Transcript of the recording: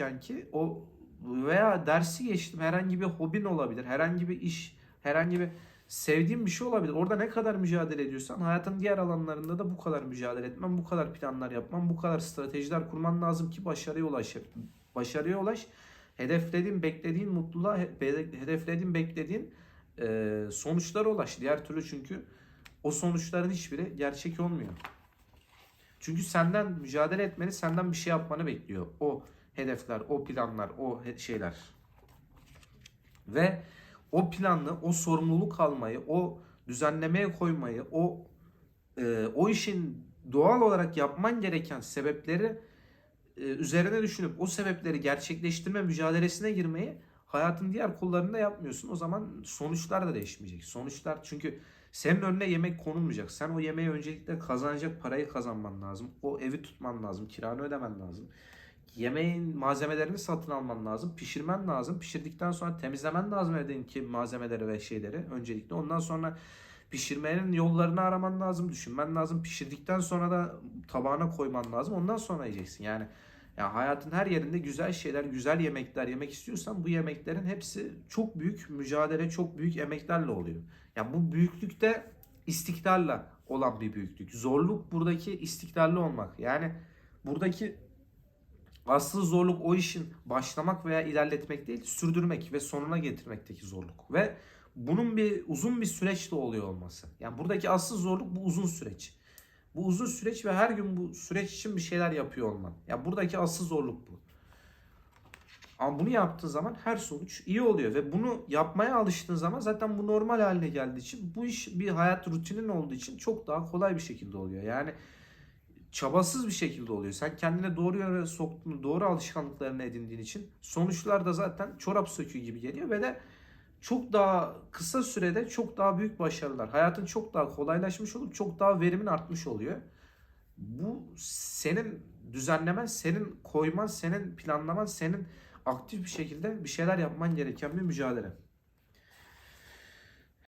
çalışırken ki o veya dersi geçtim herhangi bir hobin olabilir, herhangi bir iş, herhangi bir sevdiğin bir şey olabilir. Orada ne kadar mücadele ediyorsan hayatın diğer alanlarında da bu kadar mücadele etmen, bu kadar planlar yapman, bu kadar stratejiler kurman lazım ki başarıya ulaş. Başarıya ulaş. Hedeflediğin, beklediğin mutluluğa, he- hedeflediğin, beklediğin e, sonuçlara ulaş. Diğer türlü çünkü o sonuçların hiçbiri gerçek olmuyor. Çünkü senden mücadele etmeni, senden bir şey yapmanı bekliyor. O hedefler, o planlar, o şeyler. Ve o planlı, o sorumluluk almayı, o düzenlemeye koymayı, o e, o işin doğal olarak yapman gereken sebepleri e, üzerine düşünüp o sebepleri gerçekleştirme mücadelesine girmeyi hayatın diğer kollarında yapmıyorsun. O zaman sonuçlar da değişmeyecek. Sonuçlar çünkü senin önüne yemek konulmayacak. Sen o yemeği öncelikle kazanacak parayı kazanman lazım. O evi tutman lazım. Kiranı ödemen lazım. Yemeğin malzemelerini satın alman lazım. Pişirmen lazım. Pişirdikten sonra temizlemen lazım evdeki malzemeleri ve şeyleri öncelikle. Ondan sonra pişirmenin yollarını araman lazım. Düşünmen lazım. Pişirdikten sonra da tabağına koyman lazım. Ondan sonra yiyeceksin. Yani ya hayatın her yerinde güzel şeyler, güzel yemekler yemek istiyorsan bu yemeklerin hepsi çok büyük mücadele, çok büyük emeklerle oluyor. Ya bu büyüklükte istiklalla olan bir büyüklük. Zorluk buradaki istiklalli olmak. Yani buradaki asıl zorluk o işin başlamak veya ilerletmek değil, sürdürmek ve sonuna getirmekteki zorluk. Ve bunun bir uzun bir süreçte oluyor olması. Yani buradaki asıl zorluk bu uzun süreç. Bu uzun süreç ve her gün bu süreç için bir şeyler yapıyor olman. Ya buradaki asıl zorluk bu. Ama bunu yaptığın zaman her sonuç iyi oluyor ve bunu yapmaya alıştığın zaman zaten bu normal haline geldiği için bu iş bir hayat rutinin olduğu için çok daha kolay bir şekilde oluyor. Yani çabasız bir şekilde oluyor. Sen kendine doğru yöne soktuğun, doğru alışkanlıklarını edindiğin için sonuçlar da zaten çorap söküğü gibi geliyor ve de çok daha kısa sürede çok daha büyük başarılar. Hayatın çok daha kolaylaşmış olup çok daha verimin artmış oluyor. Bu senin düzenlemen, senin koyman, senin planlaman, senin aktif bir şekilde bir şeyler yapman gereken bir mücadele.